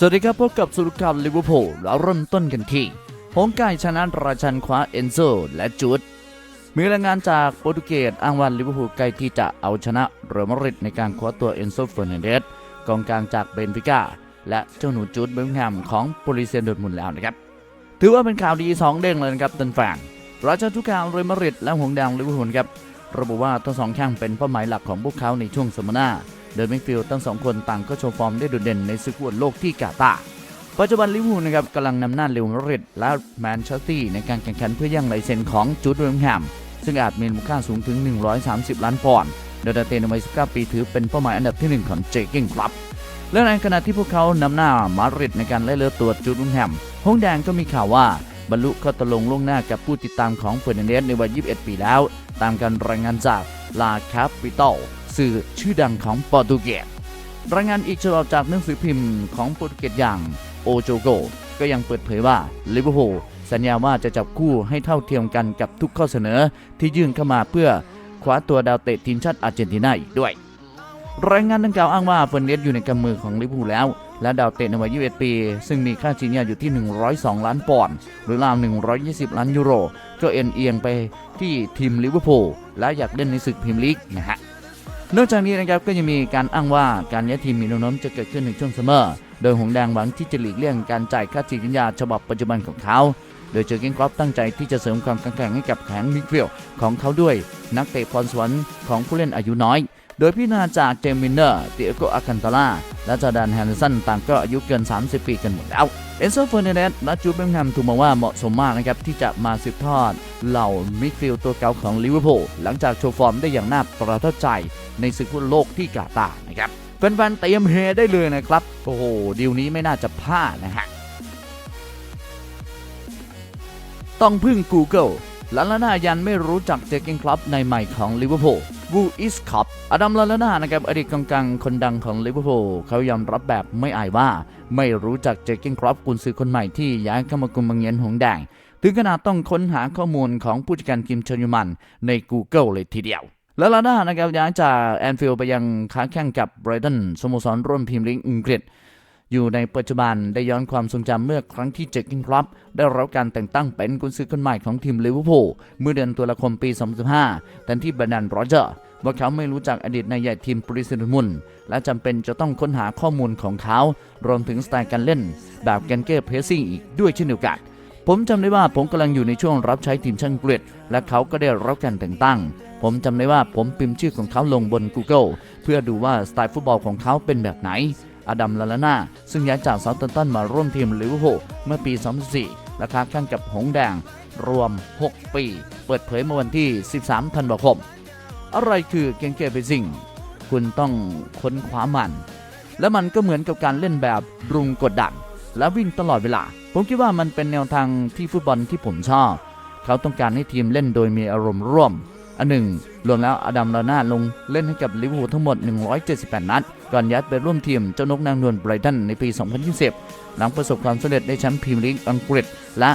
สวัสดีครับพบกับสุรการลิเวอร์พูลแล้วเริ่มต้นกันที่หงส์ไก่ชนะราชันคว้าเอนโซและจูดมีรายงานจากโปรตุเกสอ้างว่าลิเวอร์พูลใกล้ที่จะเอาชนะเรอัลมาดริดในการคว้าตัวเอนโซเฟอร์นันเดสกองกลางจากเบนฟิก้าและเจ้าหนูจูดเบิร์งแฮมของโปลิเซียนดอร์ทมุนแล้วนะครับ ถือว่าเป็นข่าวดี 2 เด้งเลยนะครับตันแฟนราชาทุกการเรอัลมาดริดและหงแดงลิเวอร์พูลครับระบุว่าทั้งสองข้างเป็นเป้าหมายหลักของพวกเขาในช่วงสัมมนา โดยแม็กฟิลด์ทั้งสองคนต่างก็โชว์ฟอร์มได้โดดเด่นในศึกฟุตบอลโลกที่กาตาร์ปัจจุบันลิเวอร์พูลนะครับกำลังนำหน้าเรอัลมาดริดและแมนเชสเตอร์ในการแข่งขันเพื่อย่างลายเซ็นของจูดเบิร์งแฮมซึ่งอาจมีมูลค่าสูงถึง 130 ล้านปอนด์โดยดาเตนวัย19 ปีถือเป็นเป้าหมายอันดับที่ 1 ของเจเกิ้งครับและในขณะที่พวกเขานำหน้ามาดริดในการไล่เลือตัวจูดเบิร์งแฮมฮงแดงก็มีข่าวว่าบรรลุข้อตกลงล่วงหน้ากับผู้ติดตามของเฟอร์นันเดสในวัย 21 ปีแล้ว ตามการรายงานจากลาคาปิตอล สื่อชื่อดังของโปรตุเกสรายงานอีกฉบับจากหนังสือพิมพ์ของโปรตุเกสอย่างโอโจโกก็ยังเปิดเผยว่าลิเวอร์พูลสัญญาว่าจะจับคู่ให้เท่าเทียมกันกับทุกข้อเสนอที่ยื่นเข้ามาเพื่อคว้าตัวดาวเตะทีมชาติอาร์เจนตินาอีกด้วย รายงานดังกล่าวอ้างว่าเฟอร์นันเดสอยู่ในกำมือของลิเวอร์พูลแล้ว และดาวเตะในวัย 21 ปี ซึ่งมีค่าชิงยอยู่ที่ 102 ล้านปอนด์หรือราว 120 ล้านยูโร ก็เอ็นเอียงไปที่ทีมลิเวอร์พูลและอยากเล่นในศึกพรีเมียร์ลีกนะฮะ นอกจากนี้นะครับก็ยังมีการอ้างว่าการย้ายทีมมีแนวโน้มจะเกิดขึ้นในช่วงซัมเมอร์โดยหงแดงหวังที่จะหลีกเลี่ยงการจ่ายค่าสัญญาฉบับปัจจุบันของเขา โดยเจอร์เกนครอปตั้งใจที่จะเสริมความแข็งแกร่งให้กับแข็งมิดฟิลของเขาด้วย นักเตะพรสวรรค์ของผู้เล่นอายุน้อย โดยพิจารณาจากเจมินเนอร์เตียโกอาคันตาลาและจอแดนแฮนเดอร์สันต่างก็อายุเกิน 30 ปีกันหมดแล้วเอนโซเฟอร์นันเดสและจูเบงแฮมถูกมองว่าเหมาะสมมากนะครับที่จะมาสืบทอดเหล่ามิดฟิลด์ตัวเก่าของลิเวอร์พูลหลังจากโชว์ฟอร์มได้อย่างน่าประทับใจ ในศึกฟุตบอลโลกที่กาตาร์นะครับแฟนๆเตรียมเฮได้เลยนะครับ โอ้โหดีลนี้ไม่น่าจะพลาดนะฮะต้องพึ่ง Google ลาลานายันไม่รู้จักเจอเกนคลับในใหม่ของลิเวอร์พูลวูอิสคอปอดัมลาลานานะครับอดีตกองกลางคนดังของลิเวอร์พูลเขายอมรับแบบไม่อายว่า ไม่รู้จักเจอเกนคลับกุนซือคนใหม่ที่ย้ายเข้ามากุมบังเงียนหงแดง ถึงขนาดต้องค้นหาข้อมูลของผู้จัดการทีมเชนยูมันใน Google เลยทีเดียว และลาด้านะครับย้ายจากแอนฟิลด์ไปยังค้าแข่งกับไบรตันสโมสรร่วมพรีเมียร์ลีกอังกฤษ อยู่ในปัจจุบันได้ย้อนความทรงจำเมื่อครั้งที่เจคกินครับ ได้รับการแต่งตั้งเป็นกุนซือคนใหม่ของทีมลิเวอร์พูลเมื่อเดือนตุลาคมปี 2015แทนที่แบรนดันโรเจอร์ว่าเขาไม่รู้จักอดีตนายใหญ่ทีมปริซินมุนและจำเป็นจะต้องค้นหาข้อมูลของเขา รวมถึงสไตล์การเล่น แบบแกนเก้เพรสซิ่งอีกด้วยเช่นเดียวกัน ผมจำได้ว่าผมกำลังอยู่ในช่วงรับใช้ทีมช่างเกรดและเขาก็ได้รับการแต่งตั้ง ผมจำได้ว่าผมพิมพ์ชื่อของเขาลงบน Google เพื่อดูว่าสไตล์ฟุตบอลของเขาเป็นแบบไหน อดัมลาลาน่าซึ่งย้ายจากเซาท์แฮมป์ตันมาร่วมทีมลิเวอร์พูลเมื่อปี 2004และค้าแข่งกับหงแดง รวม 6 ปี เปิดเผยเมื่อวันที่ 13 ธันวาคม อะไรคือเกงเกเบซิงคุณต้องค้นคว้ามัน และมันก็เหมือนกับการเล่นแบบรุงกดดัน และวิ่งตลอดเวลา ผมคิดว่ามันเป็นแนวทางที่ฟุตบอลที่ผมชอบ เขาต้องการให้ทีมเล่นโดยมีอารมณ์ร่วม อันหนึ่ง รวมแล้วอดัมลาน่าลงเล่นให้กับลิเวอร์พูลทั้งหมด 178 นัด ก่อนย้ายไปร่วมทีมเจ้านกนางนวลไบรตันในปี 2020 หลังประสบความสำเร็จได้แชมป์พรีเมียร์ลีกอังกฤษ และ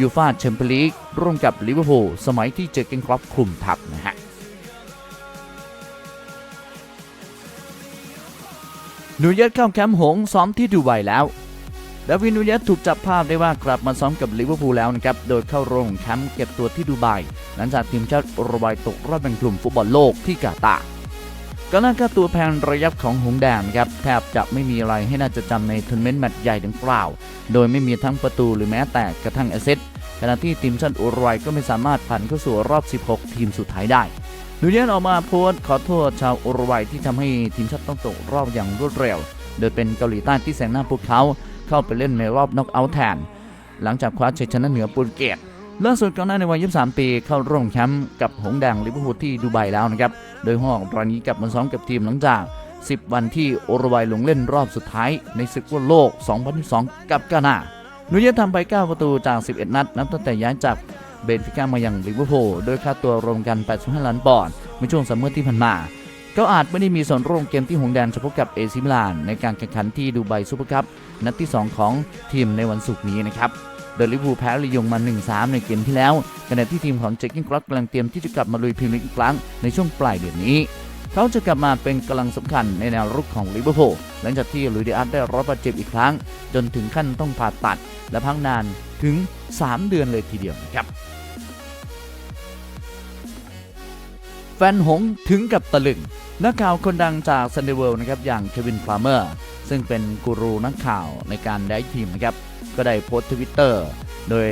ยูฟ่าแชมเปี้ยนลีกร่วมกับลิเวอร์พูลสมัยที่เจอเกนครอปคุมทัพนะฮะหนูเยสเข้าแคมป์หงซ้อมที่ดูไบแล้ว ดาวินนูเยสถูกจับภาพได้ว่ากลับมาซ้อมกับลิเวอร์พูลแล้วนะครับ โดยเข้าโรงแคมป์เก็บตัวที่ดูไบหลังจากทีมชาติอรุกวัยตกรอบแบ่งกลุ่มฟุตบอลโลกที่กาตาร์ก็น่าค่าตัวแพงระยับของหงแดงครับแทบจะไม่มีอะไรให้น่าจะจำในทัวร์นาเมนต์แมตช์ใหญ่ดังกล่าว โดยไม่มีทั้งประตูหรือแม้แต่กระทั่งแอสเซทขณะที่ทีมชาติอุรุกวัยก็ไม่สามารถผ่านเข้าสู่รอบ 16 ทีมสุดท้ายได้นูเยสออกมาโพสต์ขอโทษชาวอุรุกวัยที่ทำให้ทีมชาติต้องตกรอบอย่างรวดเร็ว โดยเป็นเกาหลีใต้ที่แซงหน้าพวกเขา เข้าไปเล่นในรอบน็อกเอาท์แทน หลังจากคว้าชัยชนะเหนือโปรตุเกสล่าสุดก่อนหน้าในวัย 23 ปีเข้าร่วมแคมป์กับหงแดงลิเวอร์พูลที่ดูไบแล้วนะครับ โดยห้องรายนี้กลับมาซ้อมกับทีมหลังจาก 10 วันที่โอรุกวัยลงเล่นรอบสุดท้ายในศึกฟุตบอลโลก 2022 กับกานานูเยสทำไป 9 ประตูจาก 11 นัด นับตั้งแต่ย้ายจากเบนฟิก้ามายังลิเวอร์พูลโดยค่าตัวรวมกัน 85 ล้านปอนด์ในช่วงซัมเมอร์ที่ผ่านมา ก็อาจไม่ได้มีส่วนร่วมเกมที่หงแดนจะพบกับเอซิมิลานในการแข่งขันที่ดูไบซูเปอร์คัพนัดที่ 2 ของทีมในวันศุกร์นี้นะครับโดยลิเวอร์พูลแพ้ลียงมา 1-3 ในเกมที่แล้วขณะที่ทีมของเจคกิ้งคลับกำลังเตรียมที่จะกลับมาลุยพรีเมียร์ลีกอีกครั้งในช่วงปลายเดือนนี้เขาจะกลับมาเป็นกำลังสำคัญในแนวรุกของลิเวอร์พูลหลังจากที่ลุยเดอาร์ได้รับบาดเจ็บอีกครั้ง จนถึงขั้นต้องผ่าตัด และพักนานถึง 3 เดือนเลยทีเดียวนะครับ แฟนหงถึงกับตะลึง นักข่าวคนดังจากซันเดเวิลด์นะครับอย่างเควินพลาเมอร์ ซึ่งเป็นกูรูนักข่าวในการได้ทีมนะครับ ก็ได้โพสต์ทวิตเตอร์โดย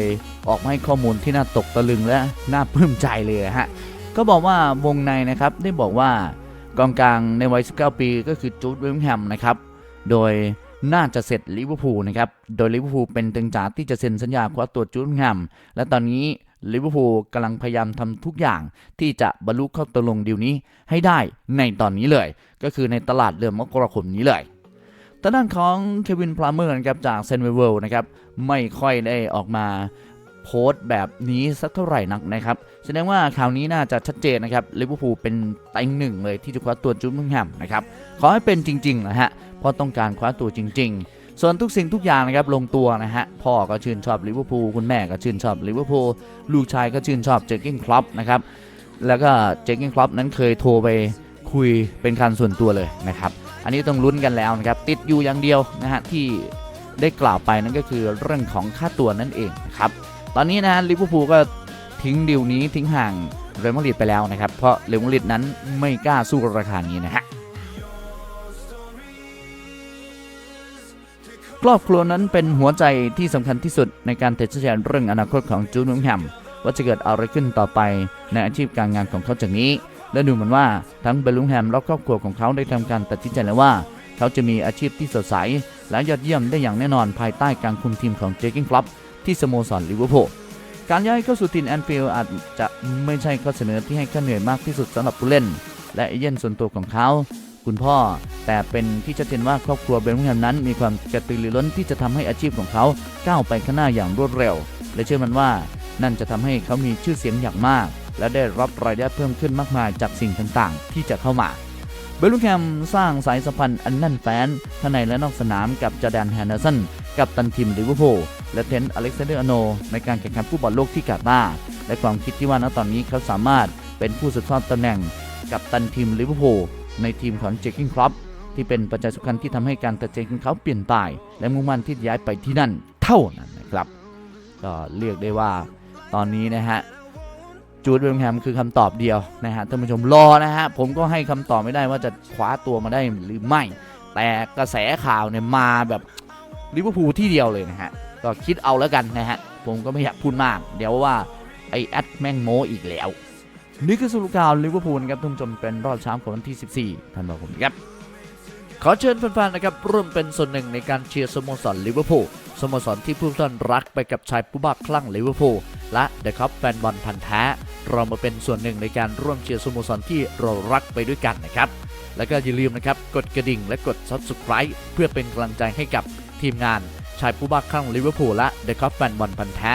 ออกมาให้ข้อมูลที่น่าตกตะลึงและน่าปลื้มใจเลยฮะ ก็บอกว่าวงในนะครับได้บอกว่ากองกลางในวัย 19 ปีก็คือจูดเวลแฮมนะครับ โดยน่าจะเสร็จลิเวอร์พูลนะครับ โดยลิเวอร์พูลเป็นตึงจ่าที่จะเซ็นสัญญาคว้าตัวจูดเวลแฮมและตอนนี้ ลิเวอร์พูลกำลังพยายามทำทุกอย่าง ที่จะบรรลุเข้าตกลงดีลนี้ให้ได้ในตอนนี้เลย ก็คือในตลาดเดือนมกราคมนี้เลยทางด้านของเควินพลาเมอร์นะครับจากเซนเวเวลนะครับไม่ค่อยได้ออกมาโพสต์แบบนี้สักเท่าไหร่นักนะครับ แสดงว่าข่าวนี้น่าจะชัดเจนนะครับลิเวอร์พูลเป็นเต็งหนึ่งเลยที่จะคว้าตัวจูดเบิงแฮมนะครับขอให้เป็นจริงๆนะฮะเพราะต้องการคว้าตัวจริง ๆ ส่วนทุกสิ่งทุกอย่างนะครับลงตัวนะฮะ พ่อก็ชื่นชอบลิเวอร์พูลคุณแม่ก็ชื่นชอบลิเวอร์พูลลูกชายก็ชื่นชอบเจอร์กินคลับนะครับ แล้วก็เจอร์กินคลับนั้นเคยโทรไปคุยเป็นการส่วนตัวเลยนะครับ อันนี้ต้องลุ้นกันแล้วนะครับ ติดอยู่อย่างเดียวนะฮะที่ได้กล่าวไปนั่นก็คือเรื่องของค่าตัวนั่นเองนะครับ ตอนนี้นะฮะลิเวอร์พูลก็ทิ้งดิวนี้ทิ้งห่างเรอัลมาดริดไปแล้วนะครับ เพราะเรอัลมาดริดนั้นไม่กล้าสู้ราคานี้นะฮะ ครอบครัวนั้นเป็นหัวใจที่สำคัญที่สุดในการตัดสินใจเรื่องอนาคตของจูนวิงแฮมว่าจะเกิดอะไรขึ้นต่อไปในอาชีพการงานของเขาจากนี้ และดูเหมือนว่าทั้งเบลลุงแฮมและครอบครัวของเขาได้ทำการตัดสินใจแล้วว่า เขาจะมีอาชีพที่สดใส และยอดเยี่ยมได้อย่างแน่นอนภายใต้การคุมทีมของเจคิงคลับที่สโมสรลิเวอร์พูลการย้ายเข้าสู่ทีมแอนฟิลด์อาจจะไม่ใช่ข้อเสนอที่ให้ค่าเหนื่อยมากที่สุดสำหรับผู้เล่น และเอเย่นส่วนตัวของเขา คุณพ่อ แต่เป็นที่ชัดเจนว่าครอบครัวเบลแฮมนั้น มีความกระตือรือร้นที่จะทำให้อาชีพของเขาก้าวไปข้างหน้าอย่างรวดเร็ว และเชื่อมันว่า นั่นจะทำให้เขามีชื่อเสียงอย่างมาก และได้รับรายได้เพิ่มขึ้นมากมายจากสิ่งต่างๆ ที่จะเข้ามาเบลลุงแฮมสร้างสายสัมพันธ์อันแน่นแฟ้นทั้งในและนอกสนามกับจอแดนแฮนเดอร์สันกับตันทีมลิเวอร์พูลและเทนต์อเล็กซานเดอร์อโน ในการแข่งขันฟุตบอลโลกที่กาตาร์และความคิดที่ว่าณตอนนี้เขาสามารถเป็นผู้สืบทอดตำแหน่งกับตันทีมลิเวอร์พูล ในทีมของเจคิงคลับที่เป็นปัจจัยสำคัญที่ทำให้การตัดใจของเขาเปลี่ยนไปและมุ่งมั่นที่ย้ายไปที่นั่นเท่านั้นนะครับ ก็เรียกได้ว่าตอนนี้นะฮะจูดเบลลิงแฮมคือคำตอบเดียวนะฮะท่านผู้ชมรอนะฮะผมก็ให้คำตอบไม่ได้ว่าจะคว้าตัวมาได้หรือไม่ แต่กระแสข่าวเนี่ยมาแบบลิเวอร์พูลที่เดียวเลยนะฮะก็คิดเอาแล้วกันนะฮะผมก็ไม่อยากพูดมาก เดี๋ยวว่าไอแอดแม่งโมอีกแล้ว นี่คือสรุปข่าวลิเวอร์พูลครับท่านผู้ชมเป็นรอบเช้าของวันที่ 14ธันวาคมครับขอเชิญแฟนๆนะครับร่วมเป็นส่วนหนึ่งในการเชียร์สโมสรลิเวอร์พูลสโมสรที่ผู้ท่านรักไปกับชายผู้บ้าคลั่งลิเวอร์พูลและเดอะคัพแฟนบอลพันธ์แท้เรามาเป็นส่วนหนึ่งในการร่วมเชียร์สโมสรที่เรารักไปด้วยกันนะครับ แล้วก็อย่าลืมนะครับกดกระดิ่งและกด subscribe เพื่อเป็นกำลังใจให้กับทีมงานชายผู้บ้าคลั่งลิเวอร์พูลและเดอะคัพแฟนบอลพันธ์แท้